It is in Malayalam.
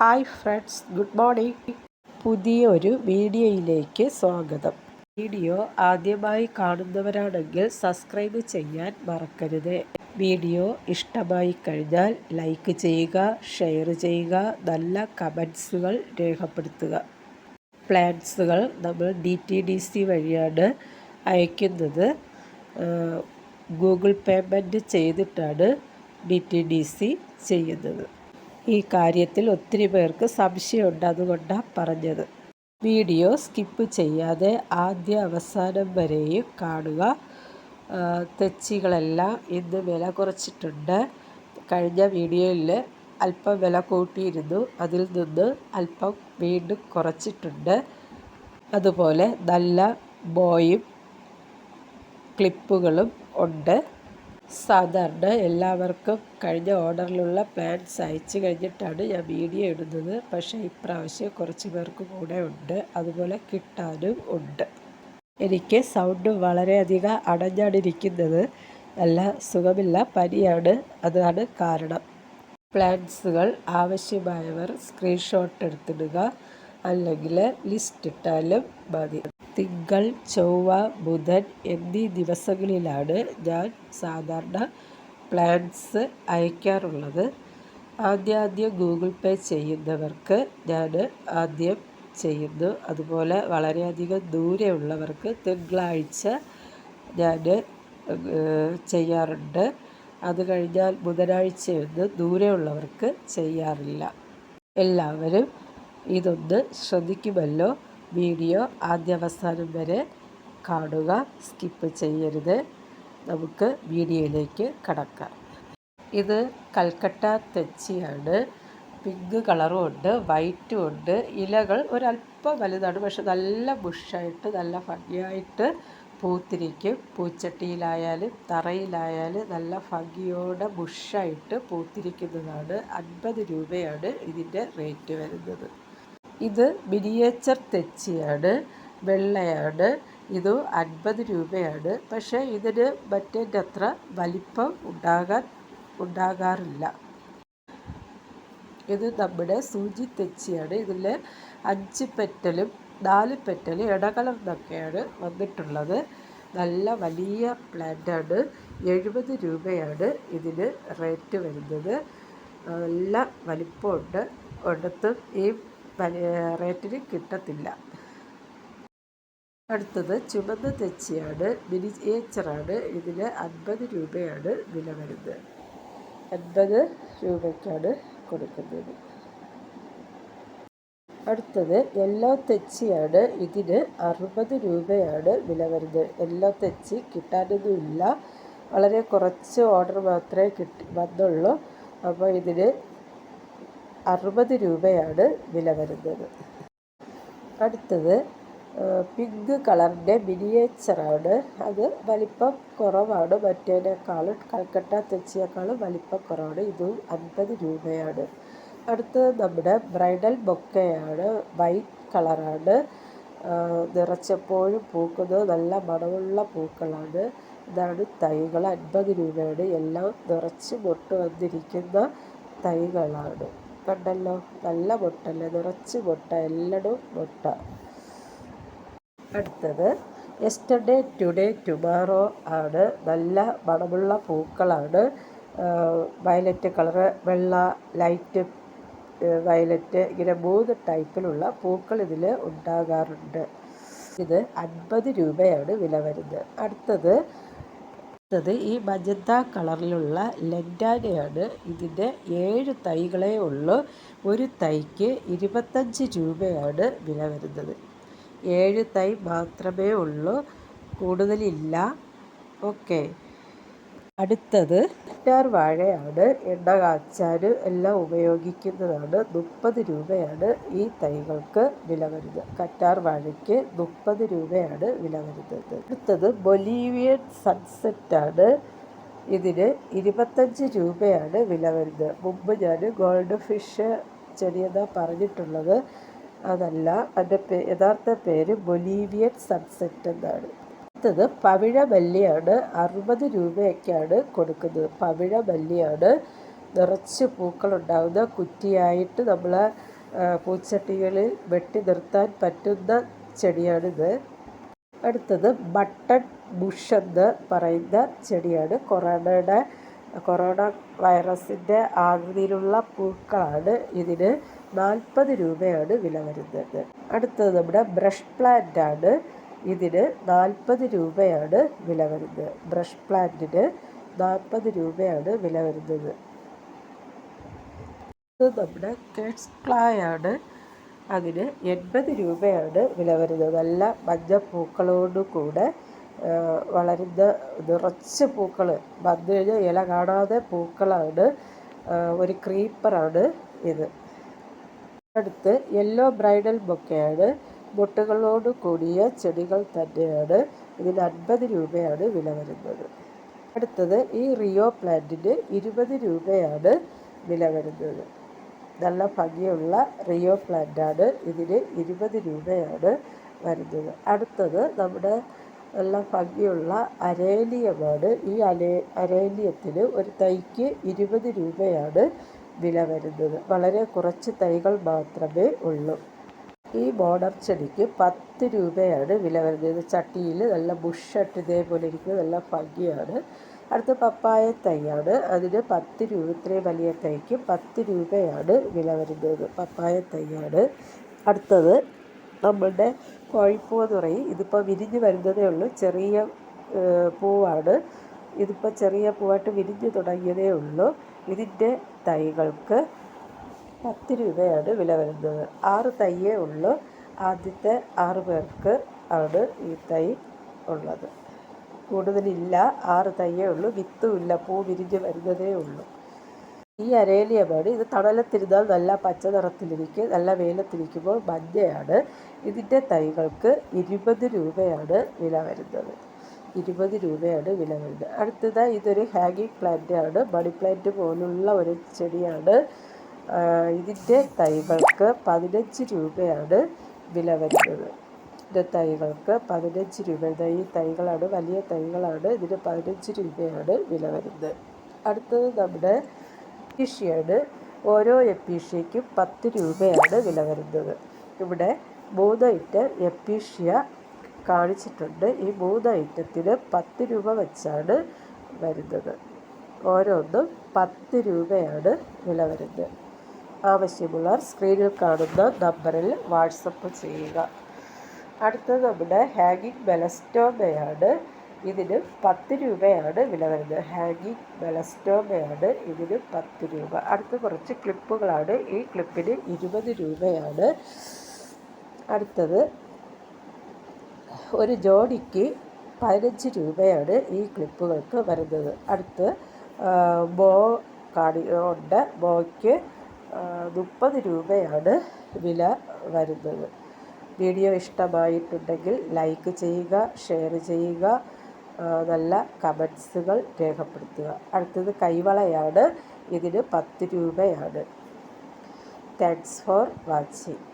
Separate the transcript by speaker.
Speaker 1: Hi friends good morning. പുതിയ ഒരു വീഡിയോയിലേക്ക് സ്വാഗതം. വീഡിയോ ആദ്യമായി കാണുന്നവരാണെങ്കിൽ സബ്സ്ക്രൈബ് ചെയ്യാൻ മറക്കരുത്. വീഡിയോ ഇഷ്ടമായി കഴിഞ്ഞാൽ ലൈക്ക് ചെയ്യുക ഷെയർ ചെയ്യുക നല്ല കമൻസുകൾ രേഖപ്പെടുത്തുക. പ്ലാൻസുകൾ നമ്മൾ ഡി ടി ഡി സി വഴിയാണ് അയക്കുന്നത്. ഗൂഗിൾ പേയ്മെന്റ് ചെയ്തിട്ടാണ് ഡി ടി ഡി സി ചെയ്യുന്നത്. ഈ കാര്യത്തിൽ ഒത്തിരി പേർക്ക് സംശയമുണ്ട് അതുകൊണ്ടാണ് പറഞ്ഞത്. വീഡിയോ സ്കിപ്പ് ചെയ്യാതെ ആദ്യ അവസാനം വരെയും കാണുക. തെച്ചികളെല്ലാം ഇന്ന് വില കുറച്ചിട്ടുണ്ട്. കഴിഞ്ഞ വീഡിയോയിൽ അല്പം വില കൂട്ടിയിരുന്നു. അതിൽ നിന്ന് അല്പം വീണ്ടും കുറച്ചിട്ടുണ്ട്. അതുപോലെ നല്ല ബോയും ക്ലിപ്പുകളും ഉണ്ട്. സാധാരണ എല്ലാവർക്കും കഴിഞ്ഞ ഓർഡറിലുള്ള പ്ലാൻസ് അയച്ചു കഴിഞ്ഞിട്ടാണ് ഞാൻ വീഡിയോ ഇടുന്നത്. പക്ഷേ ഇപ്രാവശ്യം കുറച്ച് പേർക്ക് കൂടെ ഉണ്ട്. അതുപോലെ കിട്ടാനും ഉണ്ട്. എനിക്ക് സൗണ്ട് വളരെയധികം അടഞ്ഞാണിരിക്കുന്നത് നല്ല സുഖമില്ല. പനിയാണ്. അതാണ് കാരണം. പ്ലാൻസുകൾ ആവശ്യമായവർ സ്ക്രീൻഷോട്ട് എടുത്തിടുക. അല്ലെങ്കിൽ ലിസ്റ്റ് ഇട്ടാലും മതി. തിങ്കൾ ചൊവ്വ ബുധൻ എന്നീ ദിവസങ്ങളിലാണ് ഞാൻ സാധാരണ പ്ലാൻസ് അയക്കാറുള്ളത്. ആദ്യാദ്യം ഗൂഗിൾ പേ ചെയ്യുന്നവർക്ക് ഞാൻ ആദ്യം ചെയ്യുന്നു. അതുപോലെ വളരെയധികം ദൂരെയുള്ളവർക്ക് തിങ്കളാഴ്ച ഞാൻ ചെയ്യാറുണ്ട്. അത് കഴിഞ്ഞാൽ ബുധനാഴ്ചയൊന്നും ദൂരെയുള്ളവർക്ക് ചെയ്യാറില്ല. എല്ലാവരും ഇതൊന്ന് ശ്രദ്ധിക്കുമല്ലോ. വീഡിയോ ആദ്യാവസാനം വരെ കാണുക സ്കിപ്പ് ചെയ്യരുത്. നമുക്ക് വീഡിയോയിലേക്ക് കടക്കാം. ഇത് കൽക്കട്ട തെച്ചിയാണ്. പിങ്ക് കളറും ഉണ്ട് വൈറ്റും ഉണ്ട്. ഇലകൾ ഒരല്പം വലുതാണ് പക്ഷെ നല്ല ബുഷായിട്ട് നല്ല ഭംഗിയായിട്ട് പൂത്തിരിക്കും. പൂച്ചട്ടിയിലായാലും തറയിലായാലും നല്ല ഭംഗിയോടെ ബുഷായിട്ട് പൂത്തിരിക്കുന്നതാണ്. അൻപത് രൂപയാണ് ഇതിന്റെ റേറ്റ് വരുന്നത്. ഇത് മിനിയേച്ചർ തെച്ചിയാണ് വെള്ളയാണ് ഇത് അൻപത് രൂപയാണ് പക്ഷേ ഇതിന് മറ്റേന്റെ അത്ര വലിപ്പം ഉണ്ടാകാൻ ഉണ്ടാകാറില്ല. ഇത് നമ്മുടെ സൂചി തെച്ചിയാണ് ഇതിൽ അഞ്ച് പെറ്റലും നാല് പെറ്റലും ഇടകലർന്നൊക്കെയാണ് വന്നിട്ടുള്ളത്. നല്ല വലിയ പ്ലാന്റാണ്. എഴുപത് രൂപയാണ് ഇതിന് റേറ്റ് വരുന്നത്. നല്ല വലിപ്പമുണ്ട്. ഒരിടത്തും ഈ റേറ്റിന് കിട്ടത്തില്ല. അടുത്തത് ചുമന്ന തെച്ചിയാണ്. മിനിയേച്ചറാണ് ഇതിന് അൻപത് രൂപയാണ് വില വരുന്നത്. അൻപത് രൂപയ്ക്കാണ് കൊടുക്കുന്നത്. അടുത്തത് യെല്ലോ തെച്ചിയാണ്. ഇതിന് അറുപത് രൂപയാണ് വില വരുന്നത്. യെല്ലോ തെച്ചി കിട്ടാനൊന്നുമില്ല വളരെ കുറച്ച് ഓർഡർ മാത്രമേ കിട്ടി വന്നുള്ളൂ. അപ്പോൾ ഇതിന് അറുപത് രൂപയാണ് വില വരുന്നത്. അടുത്തത് പിങ്ക് കളറിന്റെ മിനിയേച്ചറാണ്. അത് വലിപ്പം കുറവാണ്. മറ്റേനേക്കാളും കൽക്കട്ട തെച്ചിയേക്കാളും വലിപ്പം കുറവാണ്. ഇതും അൻപത് രൂപയാണ്. അടുത്തത് നമ്മുടെ ബ്രൈഡൽ ബൊക്കയാണ്. വൈറ്റ് കളറാണ്. നിറച്ചപ്പോഴും പൂക്കുന്നത് നല്ല മണമുള്ള പൂക്കളാണ്. ഇതാണ് തൈകൾ. അൻപത് രൂപയാണ്. എല്ലാം നിറച്ച് മൊട്ട് വന്നിരിക്കുന്ന തൈകളാണ്. കണ്ടല്ലോ? നല്ല മുട്ടല്ലേ നിറച്ച് മുട്ട എല്ലടും മുട്ട അടുത്തത് യെസ്റ്റർഡേ ടുഡേ ടുമാറോ ആണ്. നല്ല മണമുള്ള പൂക്കളാണ്. വയലറ്റ് കളറ് വെള്ള ലൈറ്റ് വയലറ്റ് ഇങ്ങനെ മൂന്ന് ടൈപ്പിലുള്ള പൂക്കൾ ഇതിൽ ഉണ്ടാകാറുണ്ട്. ഇത് അൻപത് രൂപയാണ് വില വരുന്നത്. അടുത്തത് അടുത്തത് ഈ മജന്ത കളറിലുള്ള ലെൻഡാനയാണ് ഇതിന്റെ ഏഴ് തൈകളേ ഉള്ളൂ. ഒരു തൈക്ക് ഇരുപത്തഞ്ച് രൂപയാണ് വില വരുന്നത്. ഏഴ് തൈ മാത്രമേ ഉള്ളൂ. കൂടുതലില്ല. ഓക്കെ. അടുത്തത് കറ്റാർ വാഴയാണ് എണ്ണ കാച്ചാൽ എല്ലാം ഉപയോഗിക്കുന്നതാണ്. മുപ്പത് രൂപയാണ് ഈ തൈകൾക്ക് വില വരുന്നത്. കറ്റാർ വാഴയ്ക്ക് മുപ്പത് രൂപയാണ് വില വരുന്നത്. അടുത്തത് ബൊലീവിയൻ സൺസെറ്റാണ്. ഇതിന് ഇരുപത്തഞ്ച് രൂപയാണ് വില വരുന്നത്. മുമ്പ് ഞാൻ ഗോൾഡ് ഫിഷ് ചെടിയെന്നാണ് പറഞ്ഞിട്ടുള്ളത്. അതല്ല അതിന്റെ യഥാർത്ഥ പേര് ബൊലീവിയൻ സൺസെറ്റ് എന്നാണ്. അടുത്തത് പവിഴ വല്ലിയാണ് അറുപത് രൂപയൊക്കെയാണ് കൊടുക്കുന്നത്. പവിഴ വല്ലിയാണ് നിറച്ച് പൂക്കളുണ്ടാകുന്ന കുറ്റിയായിട്ട് നമ്മൾ പൂച്ചട്ടികളിൽ വെട്ടി നിർത്താൻ പറ്റുന്ന ചെടിയാണിത്. അടുത്തത് ബട്ടൺ ബുഷ് എന്ന് പറയുന്ന ചെടിയാണ്. കൊറോണയുടെ കൊറോണ വൈറസിന്റെ ആകൃതിയിലുള്ള പൂക്കളാണ് ഇതിന് നാൽപ്പത് രൂപയാണ് വില വരുന്നത്. അടുത്തത് നമ്മുടെ ബ്രഷ് പ്ലാന്റ് ആണ് ഇതിന് നാൽപ്പത് രൂപയാണ് വില വരുന്നത്. ബ്രഷ് പ്ലാന്റിന് നാൽപ്പത് രൂപയാണ് വില വരുന്നത്. ഇത് നമ്മുടെ കിഡ്സ് പ്ലായാണ്. അതിന് എൺപത് രൂപയാണ് വില വരുന്നത്. നല്ല മഞ്ഞപ്പൂക്കളോട് കൂടെ വളരുന്ന നിറച്ച് പൂക്കൾ വന്നു കഴിഞ്ഞാൽ ഇല കാണാതെ പൂക്കളാണ്. ഒരു ക്രീപ്പറാണ് ഇത്. അടുത്ത് യെല്ലോ ബ്രൈഡൽ ബൊക്കെയാണ് മുട്ടുകളോട് കൂടിയ ചെടികൾ തന്നെയാണ് ഇതിന് അൻപത് രൂപയാണ് വില വരുന്നത്. അടുത്തത് ഈ റിയോ പ്ലാന്റിന് ഇരുപത് രൂപയാണ് വില വരുന്നത്. നല്ല ഭംഗിയുള്ള റിയോ പ്ലാന്റാണ് ഇതിന് ഇരുപത് രൂപയാണ് വരുന്നത്. അടുത്തത് നമ്മുടെ നല്ല ഭംഗിയുള്ള അരേലിയമാണ്. ഈ അലേ അരേലിയത്തിന് ഒരു തൈക്ക് ഇരുപത് രൂപയാണ് വില വരുന്നത്. വളരെ കുറച്ച് തൈകൾ മാത്രമേ ഉള്ളൂ. ഈ ബോർഡർ ചെടിക്ക് പത്ത് രൂപയാണ് വില വരുന്നത്. ചട്ടിയിൽ നല്ല ബുഷട്ട് ഇതേപോലെ ഇരിക്കുന്നത് നല്ല ഭംഗിയാണ്. അടുത്ത പപ്പായ തൈയാണ്. അതിന് പത്ത് രൂപ ഇത്രയും വലിയ തൈക്ക് പത്ത് രൂപയാണ് വില വരുന്നത്. പപ്പായ തൈയാണ്. അടുത്തത് നമ്മളുടെ കോഴിപ്പൂ എന്ന് പറയും. ഇതിപ്പോൾ വിരിഞ്ഞ് വരുന്നതേ ഉള്ളൂ. ചെറിയ പൂവാണ്. ഇതിപ്പോൾ ചെറിയ പൂവായിട്ട് വിരിഞ്ഞ് തുടങ്ങിയതേ ഉള്ളൂ. ഇതിന്റെ തൈകൾക്ക് പത്ത് രൂപയാണ് വില വരുന്നത്. ആറ് തൈയേ ഉള്ളൂ. ആദ്യത്തെ ആറ് പേർക്ക് ആണ് ഈ തൈ ഉള്ളത്. കൂടുതലില്ല ആറ് തൈയേ ഉള്ളൂ. വിത്തുമില്ല പൂ വിരിഞ്ഞ് വരുന്നതേ ഉള്ളൂ. ഈ അരേലിയമാണ് ഇത് തണലത്തിരുന്നാൽ നല്ല പച്ച നിറത്തിലിരിക്കും നല്ല വെയിലത്തിരിക്കുമ്പോൾ മഞ്ഞയാണ്. ഇതിന്റെ തൈകൾക്ക് ഇരുപത് രൂപയാണ് വില വരുന്നത്. ഇരുപത് രൂപയാണ് വില വരുന്നത്. അടുത്തത് ഇതൊരു ഹാങ്ങിങ് പ്ലാന്റ് ആണ് മണി പ്ലാന്റ് പോലുള്ള ഒരു ചെടിയാണ്. ഇതിന്റെ തൈകൾക്ക് പതിനഞ്ച് രൂപയാണ് വില വരുന്നത്. ഇതിന്റെ തൈകൾക്ക് പതിനഞ്ച് രൂപ ഈ തൈകളാണ് വലിയ തൈകളാണ് ഇതിന് പതിനഞ്ച് രൂപയാണ് വില വരുന്നത്. അടുത്തത് നമ്മുടെ എപ്പീഷ്യയാണ്. ഓരോ എപ്പീഷ്യയ്ക്കും പത്ത് രൂപയാണ് വില വരുന്നത്. ഇവിടെ മൂന്ന് ഐറ്റം എപ്പീഷ്യ കാണിച്ചിട്ടുണ്ട്. ഈ മൂന്ന് ഐറ്റത്തിന് പത്ത് രൂപ വെച്ചാണ് വരുന്നത്. ഓരോന്നും പത്ത് രൂപയാണ് വില വരുന്നത്. ആവശ്യമുള്ളവർ സ്ക്രീനിൽ കാണുന്ന നമ്പറിൽ വാട്സപ്പ് ചെയ്യുക. അടുത്തത് നമ്മുടെ ഹാങ്ങിങ് ബെലസ്റ്റോമയാണ് ഇതിന് പത്ത് രൂപയാണ് വില വരുന്നത്. ഹാങ്ങിങ് ബെലസ്റ്റോമയാണ് ഇതിന് പത്ത് രൂപ. അടുത്ത കുറച്ച് ക്ലിപ്പുകളാണ് ഈ ക്ലിപ്പിന് ഇരുപത് രൂപയാണ്. അടുത്തത് ഒരു ജോഡിക്ക് പതിനഞ്ച് രൂപയാണ് ഈ ക്ലിപ്പുകൾക്ക് വരുന്നത്. അടുത്ത് ബോ കാണി ഉണ്ട്. ബോയ്ക്ക് മുപ്പത് രൂപയാണ് വില വരുന്നത്. വീഡിയോ ഇഷ്ടമായിട്ടുണ്ടെങ്കിൽ ലൈക്ക് ചെയ്യുക ഷെയർ ചെയ്യുക നല്ല കമൻസുകൾ രേഖപ്പെടുത്തുക. അടുത്തത് കൈവളയാണ്. ഇതിന് പത്ത് രൂപയാണ്. Thanks for watching